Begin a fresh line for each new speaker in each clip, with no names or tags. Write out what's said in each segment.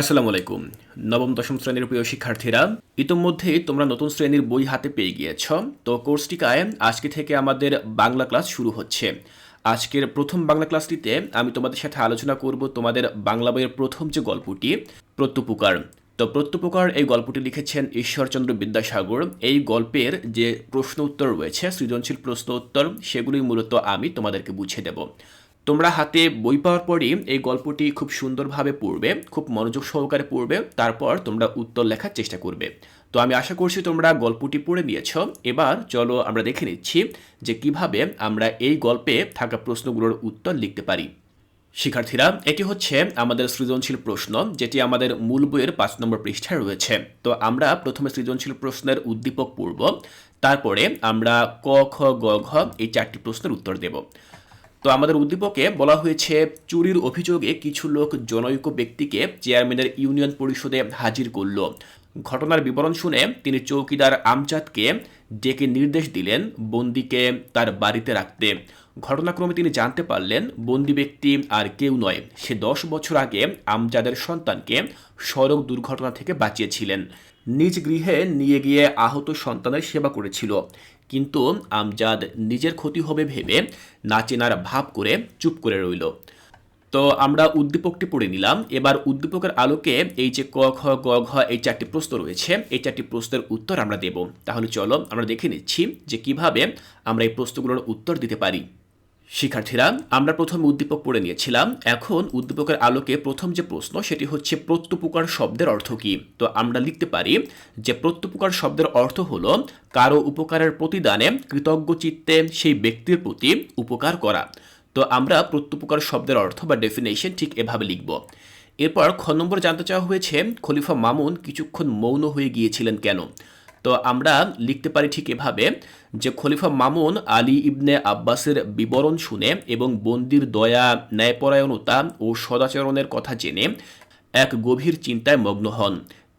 আসসালামু আলাইকুম। নবম, দশম শ্রেণির প্রিয় শিক্ষার্থীরা, ইতোমধ্যে তোমরা নতুন শ্রেণির বই হাতে পেয়ে গিয়েছ। তো কোর্সটিকায় আজকে থেকে আমাদের বাংলা ক্লাস শুরু হচ্ছে। আজকের প্রথম বাংলা ক্লাসটিতে আমি তোমাদের সাথে আলোচনা করব তোমাদের বাংলা বইয়ের প্রথম যে গল্পটি, প্রত্যুপকার। তো প্রত্যুপকার এই গল্পটি লিখেছেন ঈশ্বরচন্দ্র বিদ্যাসাগর। এই গল্পের যে প্রশ্ন উত্তর রয়েছে, সৃজনশীল প্রশ্ন উত্তর সেগুলি মূলত আমি তোমাদেরকে বুঝিয়ে দেব। তোমরা হাতে বই পাওয়ার পরই এই গল্পটি খুব সুন্দরভাবে পড়বে, খুব মনোযোগ সহকারে পড়বে, তারপর তোমরা উত্তর লেখার চেষ্টা করবে। তো আমি আশা করছি তোমরা গল্পটি পড়ে নিয়েছ। এবার চলো আমরা দেখে নিচ্ছি যে কীভাবে আমরা এই গল্পে থাকা প্রশ্নগুলোর উত্তর লিখতে পারি। শিক্ষার্থীরা, এটি হচ্ছে আমাদের সৃজনশীল প্রশ্ন, যেটি আমাদের মূল বইয়ের পাঁচ নম্বর পৃষ্ঠায় রয়েছে। তো আমরা প্রথমে সৃজনশীল প্রশ্নের উদ্দীপক পড়ব, তারপরে আমরা ক, খ, গ, ঘ এই চারটি প্রশ্নের উত্তর দেব। তো আমাদের উদ্দীপকে বলা হয়েছে, চুরির অভিযোগে কিছু লোক জনৈক ব্যক্তিকে চেয়ারম্যানের ইউনিয়ন পরিষদে হাজির করল। ঘটনার বিবরণ শুনে তিনি চৌকিদার আমজাদকে ডেকে নির্দেশ দিলেন বন্দিকে তার বাড়িতে রাখতে। ঘটনাক্রমে তিনি জানতে পারলেন, বন্দি ব্যক্তি আর কেউ নয়। সে দশ বছর আগে আমজাদের সন্তানকে সড়ক দুর্ঘটনা থেকে বাঁচিয়েছিলেন। নিজ গৃহে নিয়ে গিয়ে আহত সন্তানের সেবা করেছিল। কিন্তু আমজাদ নিজের ক্ষতি হবে ভেবে না চেনার ভাব করে চুপ করে রইল। তো আমরা উদ্দীপকটি পড়ে নিলাম। এবার উদ্দীপকের আলোকে এই যে ক খ গ, ঘ এই চারটি প্রশ্ন রয়েছে, এই চারটি প্রশ্নের উত্তর আমরা দেব। তাহলে চলো আমরা দেখে নিচ্ছি যে কীভাবে আমরা এই প্রশ্নগুলোর উত্তর দিতে পারি। শিক্ষার্থীরা, আমরা প্রথম উদ্দীপক পড়ে নিয়েছিলাম। এখন উদ্দীপকের আলোকে প্রথম যে প্রশ্ন, সেটি হচ্ছে প্রত্যুপকার শব্দের অর্থ কী? তো আমরা লিখতে পারি যে প্রত্যুপকার শব্দের অর্থ হলো কারও উপকারের প্রতিদানে কৃতজ্ঞ চিত্তে সেই ব্যক্তির প্রতি উপকার করা। তো আমরা প্রত্যুপকার শব্দের অর্থ বা ডেফিনেশন ঠিক এভাবে লিখব। এরপর খ নম্বর জানতে চাওয়া হয়েছে, খলিফা মামুন কিছুক্ষণ মৌন হয়ে গিয়েছিলেন কেন? তো আমরা লিখতে পারি ঠিক এভাবে যে খলিফা মামুন আলী ইবনে আব্বাসের বিবরণ শুনে এবং বন্দির দয়া, ন্যায়পরায়ণতা ও সদাচরণের কথা জেনে এক গভীর চিন্তায় মগ্ন হন।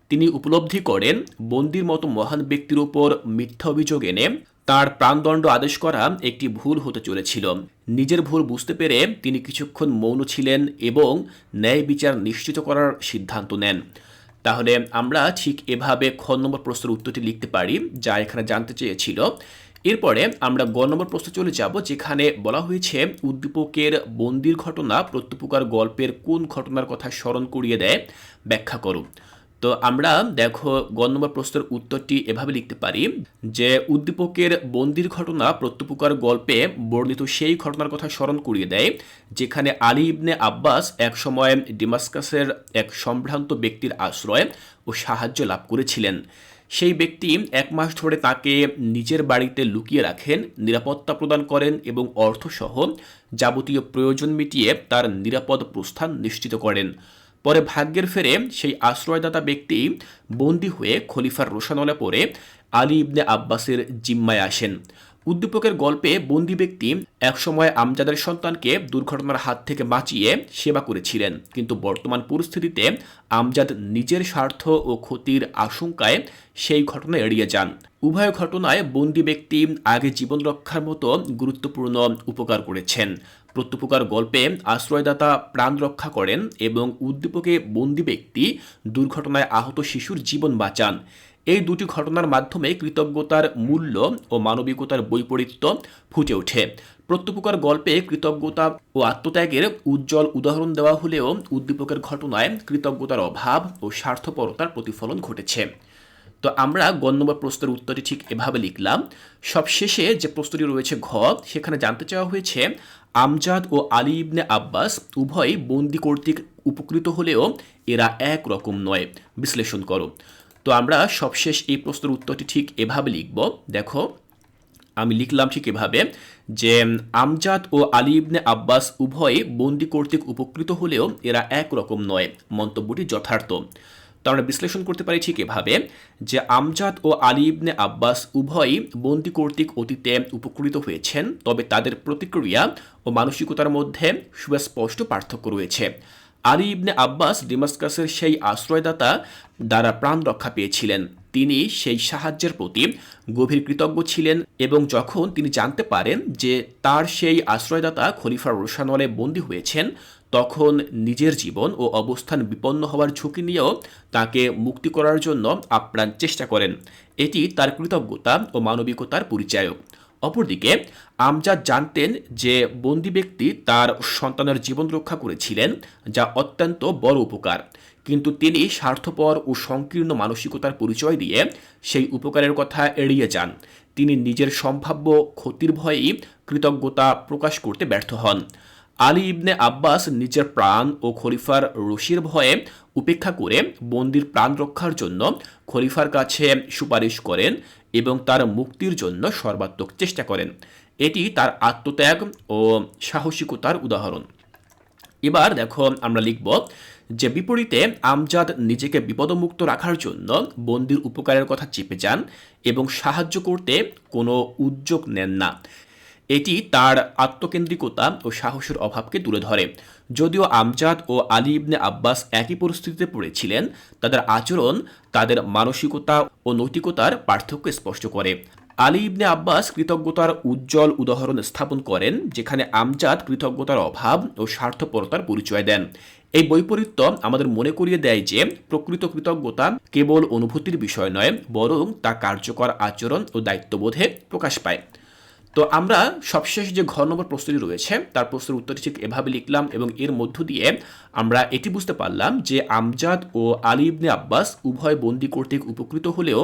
তিনি উপলব্ধি করেন, বন্দির মতো মহান ব্যক্তির উপর মিথ্যা অভিযোগ এনে তার প্রাণদণ্ড আদেশ করা একটি ভুল হতে চলেছিল। নিজের ভুল বুঝতে পেরে তিনি কিছুক্ষণ মৌন ছিলেন এবং ন্যায় বিচার নিশ্চিত করার সিদ্ধান্ত নেন। তাহলে আমরা ঠিক এভাবে খ নম্বর প্রশ্নের উত্তরটি লিখতে পারি, যা এখানে জানতে চেয়েছিল। এরপরে আমরা গ নম্বর প্রশ্নে চলে যাব, যেখানে বলা হয়েছে, উদ্দীপকের বন্দির ঘটনা প্রত্যুপকার গল্পের কোন ঘটনার কথা স্মরণ করিয়ে দেয়? ব্যাখ্যা করুন তো আমরা দেখো গ নম্বর প্রশ্নের উত্তরটি এভাবে লিখতে পারি, যে উদ্দীপকের বন্দির ঘটনা প্রত্যুপকার গল্পে বর্ণিত সেই ঘটনার কথা স্মরণ করিয়ে দেয়, যেখানে আলী ইবনে আব্বাস এক সময় ডিমাস্কাসের এক সম্ভ্রান্ত ব্যক্তির আশ্রয় ও সাহায্য লাভ করেছিলেন। সেই ব্যক্তি এক মাস ধরে তাকে নিজের বাড়িতে লুকিয়ে রাখেন, নিরাপত্তা প্রদান করেন এবং অর্থসহ যাবতীয় প্রয়োজন মিটিয়ে তার নিরাপদ প্রস্থান নিশ্চিত করেন। পরে ভাগ্যের ফেরে সেই আশ্রয়দাতা ব্যক্তি বন্দী হয়ে খলিফার রোশানলে পড়ে আলী ইবনে আব্বাসের জিম্মায় আসেন। উদ্দীপকের গল্পে বন্দি ব্যক্তি একসময় আমজাদের সন্তানকে দুর্ঘটনার হাত থেকে বাঁচিয়ে সেবা করেছিলেন, কিন্তু বর্তমান পরিস্থিতিতে আমজাদ নিজের স্বার্থ ও ক্ষতির আশঙ্কায় সেই ঘটনা এড়িয়ে যান। উভয় ঘটনায় বন্দি ব্যক্তি আগে জীবন রক্ষার মতো গুরুত্বপূর্ণ উপকার করেছেন। প্রত্যুপকার গল্পে আশ্রয়দাতা প্রাণ রক্ষা করেন এবং উদ্দীপকে বন্দী ব্যক্তি, দুর্ঘটনায় আহত শিশুর জীবন বাঁচান। এই দুটি ঘটনার মাধ্যমে কৃতজ্ঞতার মূল্য ও মানবিকতার বৈপরীত্য ফুটে ওঠে। প্রত্যুপকার গল্পে কৃতজ্ঞতা ও আত্মত্যাগের উজ্জ্বল উদাহরণ দেওয়া হলেও উদ্দীপকের ঘটনায় কৃতজ্ঞতার অভাব ও স্বার্থপরতার প্রতিফলন ঘটেছে। তো আমরা গ নম্বর প্রশ্নের উত্তরটি ঠিক এভাবে লিখলাম। সবশেষে যে প্রশ্নটি রয়েছে ঘ, সেখানে জানতে চাওয়া হয়েছে, আমজাদ ও আলী ইবনে আব্বাস উভয়ই বন্দি কর্তৃক উপকৃত হলেও এরা এক রকম নয়। বিশ্লেষণ করো। তো আমরা সবশেষ এই প্রশ্নের উত্তরটি ঠিক এভাবে লিখব। দেখো, আমি লিখলাম ঠিক এভাবে যে, আমজাদ ও আলী ইবনে আব্বাস উভয়ই বন্দি কর্তৃক উপকৃত হলেও এরা এক রকম নয়। মন্তব্যটি যথার্থ। তো আমরা বিশ্লেষণ করতে পারি ঠিক এভাবে যে আমজাদ ও আলী ইবনে আব্বাস উভয়ই বন্দি কর্তৃক অতীতে উপকৃত হয়েছেন, তবে তাদের প্রতিক্রিয়া ও মানসিকতার মধ্যে সুস্পষ্ট পার্থক্য রয়েছে। আলী ইবনে আব্বাস ডিমাস্কাসের সেই আশ্রয়দাতা দ্বারা প্রাণ রক্ষা পেয়েছিলেন। তিনি সেই সাহায্যের প্রতি গভীর কৃতজ্ঞ ছিলেন এবং যখন তিনি জানতে পারেন যে তার সেই আশ্রয়দাতা খলিফা রোশানলে বন্দী হয়েছেন তখন নিজের জীবন ও অবস্থান বিপন্ন হওয়ার ঝুঁকি নিয়েও তাকে মুক্তি করার জন্য আপ্রাণ চেষ্টা করেন। এটি তার কৃতজ্ঞতা ও মানবিকতার পরিচায়ক অপরদিকে, আমজাদ জানতেন যে বন্দি ব্যক্তি তার সন্তানের জীবন রক্ষা করেছিলেন, যা অত্যন্ত বড় উপকার। কিন্তু তিনি স্বার্থপর ও সংকীর্ণ মানসিকতার পরিচয় দিয়ে সেই উপকারের কথা এড়িয়ে যান। তিনি নিজের সম্ভাব্য ক্ষতির ভয়েই কৃতজ্ঞতা প্রকাশ করতে ব্যর্থ হন। আলী ইবনে আব্বাস নিজের প্রাণ ও খলিফার রশির ভয়ে উপেক্ষা করে বন্দির প্রাণ রক্ষার জন্য খলিফার কাছে সুপারিশ করেন এবং তার মুক্তির জন্য সর্বাত্মক চেষ্টা করেন। এটি তার আত্মত্যাগ ও সাহসিকতার উদাহরণ। এবার দেখো আমরা লিখব যে বিপরীতে আমজাদ নিজেকে বিপদমুক্ত রাখার জন্য বন্দির উপকারের কথা চেপে যান এবং সাহায্য করতে কোনো উদ্যোগ নেন না। এটি তার আত্মকেন্দ্রিকতা ও সাহসের অভাবকে তুলে ধরে। যদিও আমজাদ ও আলী ইবনে আব্বাস একই পরিস্থিতিতে পড়েছিলেন, তাদের আচরণ তাদের মানসিকতা ও নৈতিকতার পার্থক্য স্পষ্ট করে। আলী ইবনে আব্বাস কৃতজ্ঞতার উজ্জ্বল উদাহরণ স্থাপন করেন, যেখানে আমজাদ কৃতজ্ঞতার অভাব ও স্বার্থপরতার পরিচয় দেন। এই বৈপরীত্য আমাদের মনে করিয়ে দেয় যে, প্রকৃত কৃতজ্ঞতা কেবল অনুভূতির বিষয় নয়, বরং তা কার্যকর আচরণ ও দায়িত্ববোধে প্রকাশ পায়। তো আমরা সবশেষ যে ঘর নম্বর প্রশ্নটি রয়েছে, তার প্রশ্নের উত্তরটি ঠিক এভাবে লিখলাম এবং এর মধ্য দিয়ে আমরা এটি বুঝতে পারলাম যে আমজাদ ও আলী ইবনে আব্বাস উভয় বন্দি কর্তৃক উপকৃত হলেও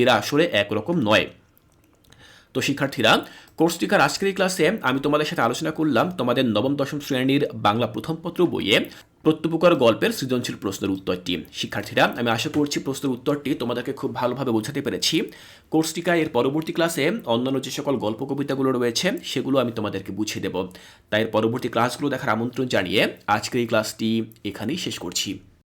এরা আসলে একরকম নয়। তো শিক্ষার্থীরা, কোর্স টিকার আজকের ক্লাসে আমি তোমাদের সাথে আলোচনা করলাম তোমাদের নবম, দশম শ্রেণির বাংলা প্রথম পত্র বইয়ে। প্রত্যুপকার গল্পের সৃজনশীল প্রশ্নের উত্তরটি। শিক্ষার্থীরা, আমি আশা করছি প্রশ্নের উত্তরটি তোমাদেরকে খুব ভালোভাবে বোঝাতে পেরেছি। কোর্স টিকা এর পরবর্তী ক্লাসে অন্যান্য যে সকল গল্প কবিতাগুলো রয়েছে, সেগুলো আমি তোমাদেরকে বুঝিয়ে দেব। তাই এর পরবর্তী ক্লাসগুলো দেখার আমন্ত্রণ জানিয়ে আজকের এই ক্লাসটি এখানেই শেষ করছি।